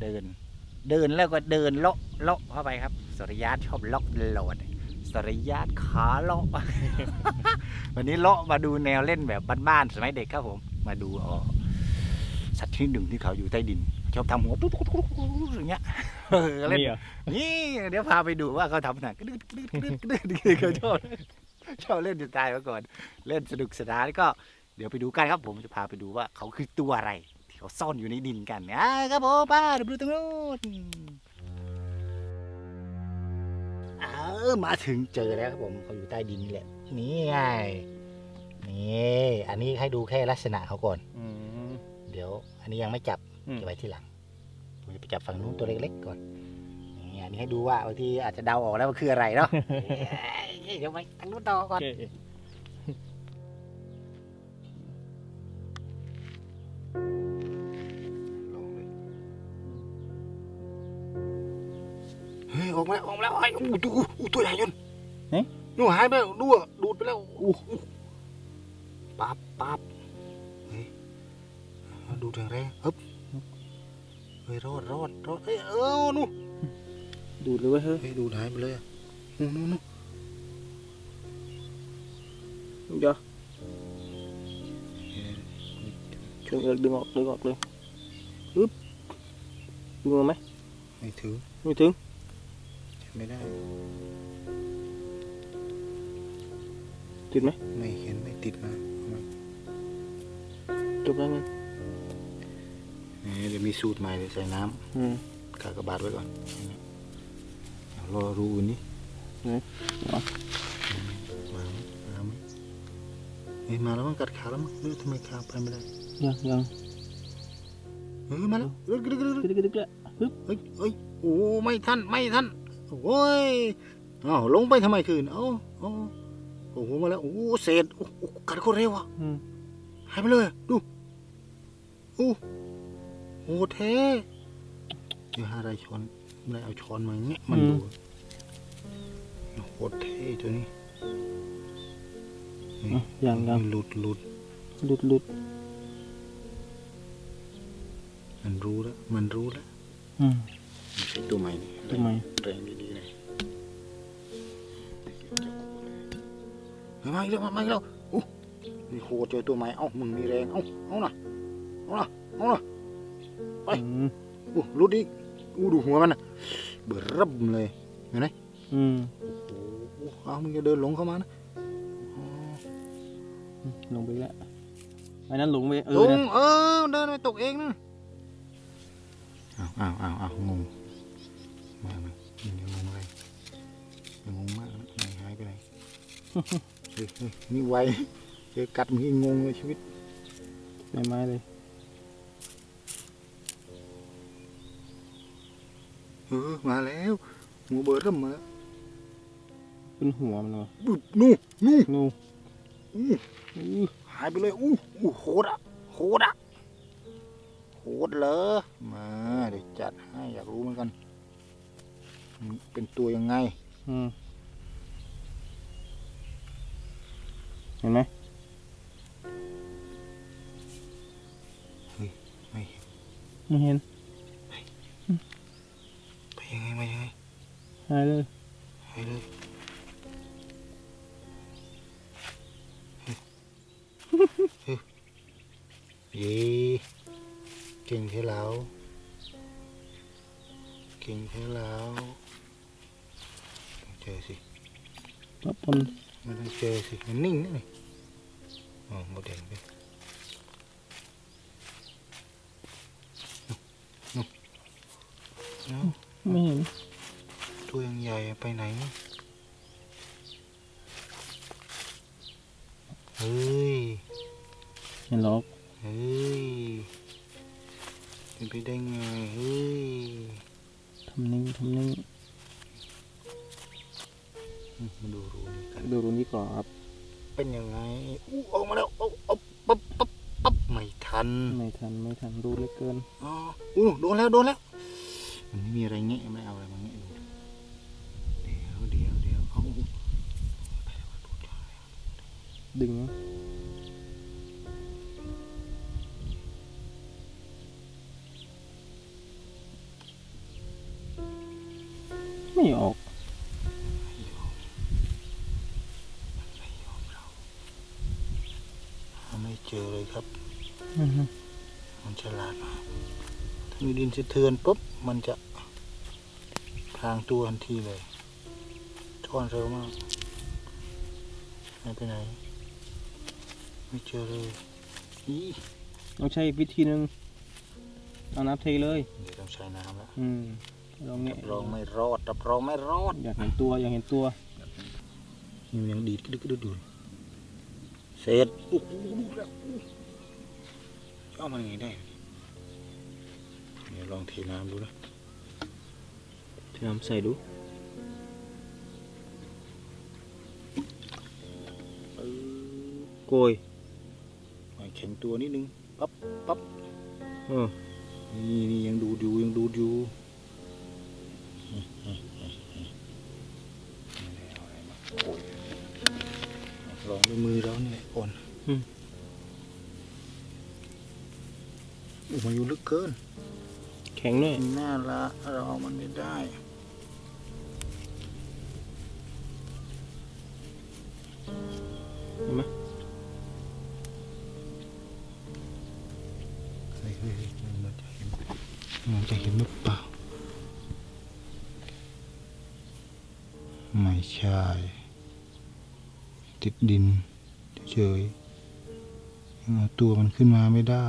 เดิน เดินแล้วก็เดินเลาะเลาะเข้าไปครับสริยาตชอบเลาะตลอดสริยาตขาเลาะวันนี้เลาะมาดูแนวเล่นแบบบ้านๆสมัยเด็กครับผม มาดูอ๋อสัตว์ชนิดหนึ่งที่เขาอยู่ใต้ดินชอบทำหัวตุ๊ดๆๆๆอย่างเงี้ยเออเล่นนี่เหรอนี่เดี๋ยวพาไปดูว่าเขาทำหนังกระดึ๊ดกระดึ๊ดกระดึ๊ดกระดึ๊ดนี่เขาชอบชอบเล่นจะตายมาก่อน เล่นสนุกสนานก็ เดี๋ยวไปดูกันครับผมจะพาไปดูว่าเขาคือตัวอะไรที่ เขาซ่อนอยู่ในดินกันอะครับผมป้าเดี๋ยวไปดูตรงนู้นเออมาถึงเจอแล้วครับผมเขาอยู่ใต้ดินนี่แหละนี่ไงนี่อันนี้ให้ดูแค่ลักษณะเขาก่อน อืม เดี๋ยว อันนี้ยังไม่จับอืม เก็บไว้ที่หลังผมจะไปจับฝั่งนู้นตัวเล็กๆก่อนนี่อันนี้ให้ดูว่าบางทีอาจจะเดาออกแล้วว่าคืออะไรเนาะ เอ้ยเดี๋ยวไปทางนู้นต่อก่อน โอเคาแล้วไอ้อู้ตัวอู้ตัวใหญ่ยนนู่นหายไปแล้วดูอะดูดไปแล้วอู้อู้ปั๊บปั๊บเฮ้ยเอาดูดแรงๆฮึบเฮ้ยรอดรอดรอดเฮ้ยเอ้านู่นดูดเลยเว้ยเฮ้ยเฮ้ยดูดหายไปเลยอะนู่นนู่นนู่นเดี๋ยวช่วยเอิกดึงออกดึงออกเลยอึ๊บดึงออกไหมไม่ถือไม่ถึง ไม่ได้ ติดไหมไม่เห็นไม่ติดมาจบแล้วไงเดี๋ยวมีสูตรใหม่เลยใส่น้อืมำกากบาทไว้ก่อนเอารอรูอื่นนี่ไหนเอามาไหมมาไหมเฮ้ยมาแล้วมันกัดขาแล้วมั้งเฮ้ยทำไมขาไปไม่ได้ยังยังเฮ้ยมาแล้วเฮ้ยกระดึกกระดึกกระดิกกระดิกกระฮึบเฮ้ยเฮ้ยโอ้ไม่ทันไม่ทัน โอ้ยอ้าวลงไปทำไมคืน เอ้าเอ้าโอ้โหมาแล้ว โอ้โหเศษโอ้โหกัดโคตรเร็วอะอืมหายไปเลย ดูอู้โหแท้เดี๋ยวหาอะไรช้อนไม่ได้เอาช้อนมาแงะมันดูโคตรเท่ตัวนี้อะยังยังหลุดหลุดหลุดหลุดมันรู้แล้ว มันรู้แล้ว อืมไม่ใช่ ตัวใหม่นี่ทำไมแรงดีๆเลยเฮ้ยมาอีกแล้วมาอีกแล้วอู้นี่โคเจอตัวใหม่เอ้ามึงมีแรงเอ้าเอาน่ะเอาน่ะเอาน่ะไปอืมอู้รุดอีกอู้ดูหัวมันน่ะเบิดรับเลยเห็นไหมอืมโอ้โหเอามึงจะเดินหลงเข้ามานะอ๋อลงไปแล้วไอ้นั้นลงไปเอลองเนี่ยเออเดินไปตกเองนะอ้าวอ้าวอ้าวอ้าวงง นี่ไวเจอกัดมึงงงเลยชีวิตไม่ไม้เลยเออมาแล้วหัวเบิร์ดเริ่มมาแล้วเป็นหัวมันเลยบึบนู่นู่นูอู้อู้หายไปเลยอู้อู้โหดอะโหดอะโหดเลยมาเดี๋ยวจัดให้อยากรู้เหมือนกันมันเป็นตัวยังไง อืม ห็นไหมไม่เห็นไม่เห็นไปยังไงมายังไงหายเลยหายเลยเฮ้ยเย้เก่งแค่แล้วเก่งแค่แล้วต้องเจอสิปั๊บปน มันต้องเจอสิมันนิ่งนะนี่อ๋อโมเดลไปนู่นนู่นไม่เห็นตัวยังใหญ่ไปไหนเฮ้ยเห็นหรอกเฮ้ยเป็นไปได้ไงเฮ้ยทำนิ่งทำนิ่งอื มมาดูรูนี่กันดูตรงนี้ก่อนครับ เป็นยังไงอู้ออกมาแล้วเอาเอาปั๊บปั๊บปั๊บไม่ทัน ไม่ทันไม่ทันดูเหล็กเกินอ๋ออู้โดนแล้วโดนแล้วมันไม่มีอะไรแงะไม่เอาอะไรมาแงะดูเดี๋ยวเดี๋ยวเดี๋ยวเอาไปแล้วดูจ้าดึงนะไม่ออก มันฉลาดมากถ้ามีดินสะเทือนปุ๊บมันจะพรางตัวทันทีเลยช่อนเร็วมากหายไปไหน ไม่เจอเลยอีต้องใช้อีกวิธีหนึ่งเอาน้ำเทเลย เดี๋ยวต้องใช้น้ำแล้วอืมลองเงี้ยรับรองไม่รอดรับรองไม่รอดอยากเห็นตัวอยากเห็นตัวนี่มันยังดีดกระดึกกระดึกอยู่เสร็จโอ้โหดูแล้วจะ เอามาอย่างไงได้เดี๋ยวลองเทน้ำดูนะน้ำใส่ดูโกยให้แข็งตัวนิดนึงปั๊บปั๊บเออนี่นี่ยังดูดอยู่ยังดู เกิน แข็งด้วยน่าละเราเอามันไม่ได้เห็นไหมเฮ้ยเฮ้ยเฮ้ยมันจะเห็นมันจะเห็นหรือเปล่า ไม่ใช่ ติดดินเฉยๆยังเอาตัวมันขึ้นมาไม่ได้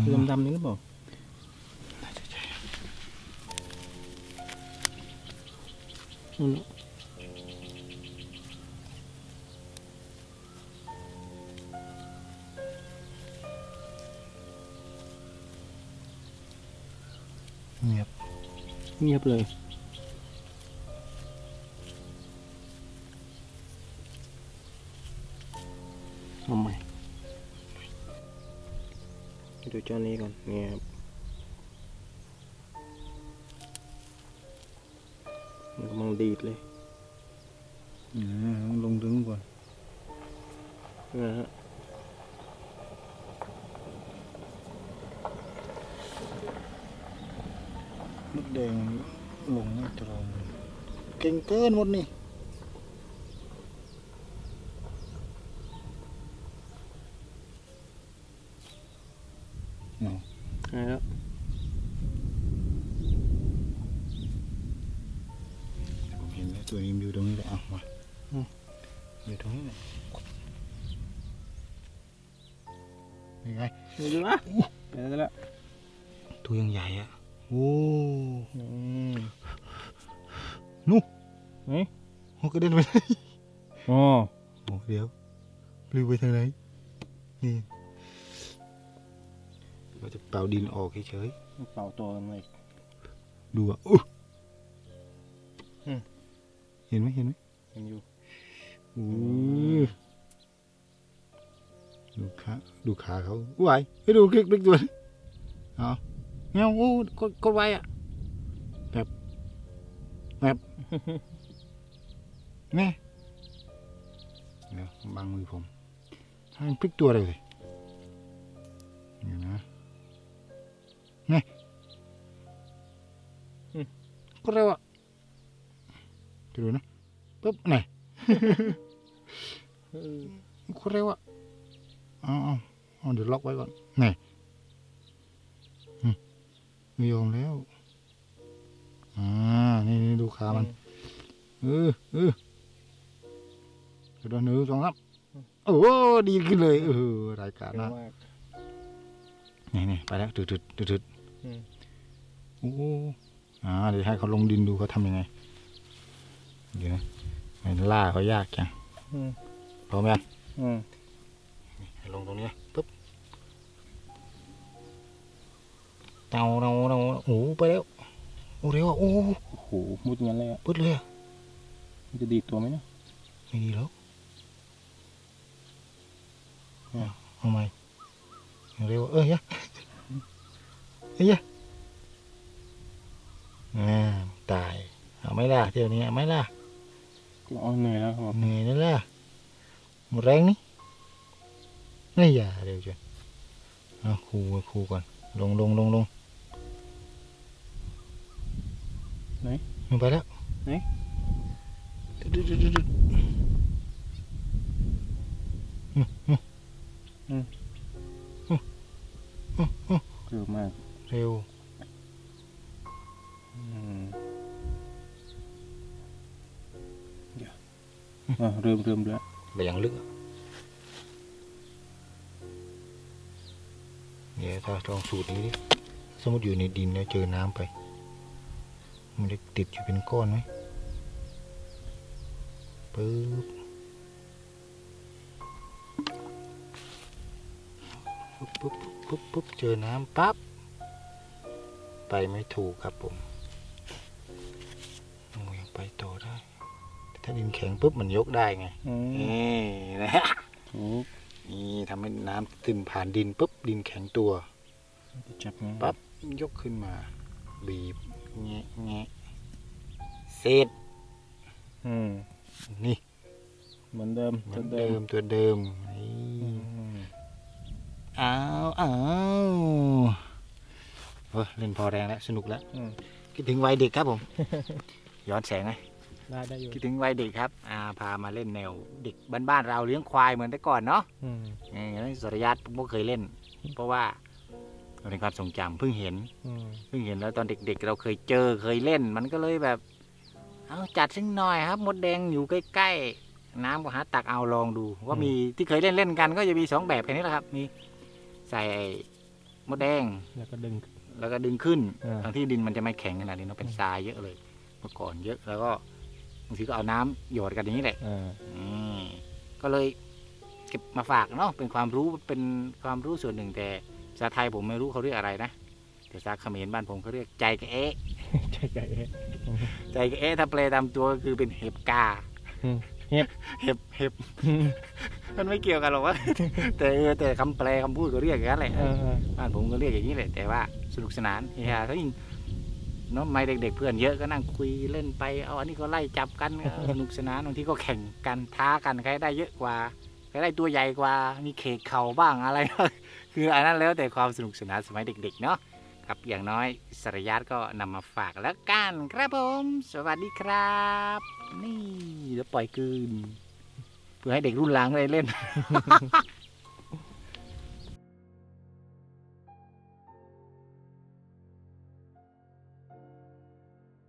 คือดำๆนี่หรือเปล่าน่าจะใช่อืมเงียบ เงียบเลย ดูเจ้านี้ก่อนเงียบมันกำลังดีดเลยอืมลงดึงก่อนนะฮะมดแดงลงไม่ตรงเก่งเกินหมดนี่ เนาะแล้วผมเห็นแล้วตัวนี้มันอยู่ตรงนี้แหละเอามาอยู่ตรงนี้แเฮ้ยโอ้กระเด็นไปไหนอ๋อโอ้เดี๋ยวปลิวไปทางไหนนี่เราจะเป่าดินออกเฉยเป่าตัวกันเลยๆดูอะอู้อืมเห็นไหมเห็นไหมยังอยู่โอ้ดูขาดูขาเขาไหวไปดูคลิกคลิกตัวเอาเงี้ยโอ้กดกดไว้อะแบบแบบแม่เดี๋ยวบังมือผมให้มันพลิกตัวเลยสิเดี๋ยวนะ ไงก็เร็วอะจะดูนะปุ๊บไหนก็เร็วอะเอาเอาเอาเดี๋ยวล็อกไว้ก่อนไหนอืมไม่ยอมแล้ว อ่า นี่นี่ดูขามัน เออเออเดี๋ยวหนึ่งสองสามโอ้โหดีขึ้นเลย เออ รายการเร็วนะมากนี่นี่ไปแล้วตืดตืดตืดตืดอืม โอ้โหอ่าเดี๋ยวให้เขาลงดินดูเขาทำยังไง เดี๋ยวนะไม่ล่าเขายากจังอืมพร้อมยังอืมให้ลงตรงนี้ปุ๊บเตาเตาเตาโอ้โหไปแล้ว โอ้เร็วอะโอ้โอ้โหมุดงั้นเลยอะปึ๊ดเลยอะมันจะดีดตัวไหมเนาะไม่ดีแล้วอะเอาใหม่เร็วเอ้ยยะ เอ้ยยะอ่าตาย เอาไหม่ล่ะเดี๋ยวนี้เอาไหม่ล่ะอ๋อเหนื่อยแล้วครับเหนื่อยนั่นล่ะหมดแรงนี่นี่อย่าเร็วจังเอาครูครูก่อน ลงลงลงลงไหนมันไปแล้วไหนดึดดึดดึดดึดอืมอืมเร็วมาก เร็วอืมเดี๋ยวอะเริ่มเริ่มแล้วไปยังลึกอะเนี่ยถ้าลองสูตรนี้ดิสมมติอยู่ในดินแล้วเจอน้ำไป มันจะติดอยู่เป็นก้อนไหมปึ๊บปุ๊บปุ๊บปุ๊บปุ๊บเจอน้ำปั๊บ ไปไม่ถูกครับผมโอ้ยังไปต่อได้แต่ถ้าดินแข็งปุ๊บมันยกได้ไงอืมนี่นะถูกนี่ทำให้น้ำซึมผ่านดินปุ๊บดินแข็งตัวจับไงปั๊บยกขึ้นมา บีบแงะแงะเสร็จอืมนี่เหมือนเดิมเหมือนตัวเดิมตัวเดิมนี่อืมอ้าวอ้าว เฮ้ยเล่นพอแรงแล้วสนุกแล้วอืมคิดถึงวัยเด็กครับผม ย้อนแสงไหมได้ได้อยู่คิดถึงวัยเด็กครับอ่าพามาเล่นแนวเด็กบ้านๆเราเลี้ยงควายเหมือนแต่ก่อนเนาะอืมเออสุริยัตผมก็เคยเล่น เพราะว่ามันเป็นความทรงจำเพิ่งเห็นอืมเพิ่งเห็นแล้วตอนเด็ก ๆ เราเคยเจอเคยเล่น มันก็เลยแบบ เอาจัดสักหน่อยครับมดแดงอยู่ใกล้ๆน้ำก็หาตักเอาลองดูว่ามีที่เคยเล่นเล่นๆกัน ก็จะมีสองแบบแค่นี้แหละครับ มีใส่ไอ้มดแดง แล้วก็ดึง แล้วก็ดึงขึ้นอ่า ทั้งที่ดินมันจะไม่แข็งขนาดนี้เนาะเป็นทรายเยอะเลยเมื่อก่อนเยอะแล้วก็บางทีก็เอาน้ำหยอดกันอย่างนี้แหละ อ่า อืมก็เลยเก็บมาฝากเนาะเป็นความรู้เป็นความรู้ส่วนหนึ่งแต่ภาษาไทยผมไม่รู้เขาเรียกอะไรนะแต่ภาษาเขมรบ้านผมเขาเรียกใจกะเอ๊ะใช่ไก่เอ๊ะ ใจกะเอ๊ะถ้าแปลตามตัวก็คือเป็นเห็บกาอืมเห็บ เห็บเห็บมันไม่เกี่ยวกันหรอกวะ แต่เออแต่คำแปลคำพูดก็เรียกอย่างนั้นแหละเออเออบ้านผมก็เรียกอย่างนี้แหละแต่ว่า สนุกสนานเฮฮาเขายิ่งเนาะไม่เด็ก ๆ เพื่อนเยอะก็นั่งคุยเล่นไปเอาอันนี้ก็ไล่จับกันสนุกสนานบางทีก็แข่งกันท้ากันใครได้เยอะกว่าใครได้ตัวใหญ่กว่ามีเคกเข่าบ้างอะไร คืออันนั้นแล้วแต่ความสนุกสนานสมัยเด็ก ๆ เนาะครับอย่างน้อยสรยัตก็นำมาฝากแล้วกันครับผม สวัสดีครับ นี่เดี๋ยวปล่อยคืนเพื่อให้เด็กรุ่นหลังได้เล่น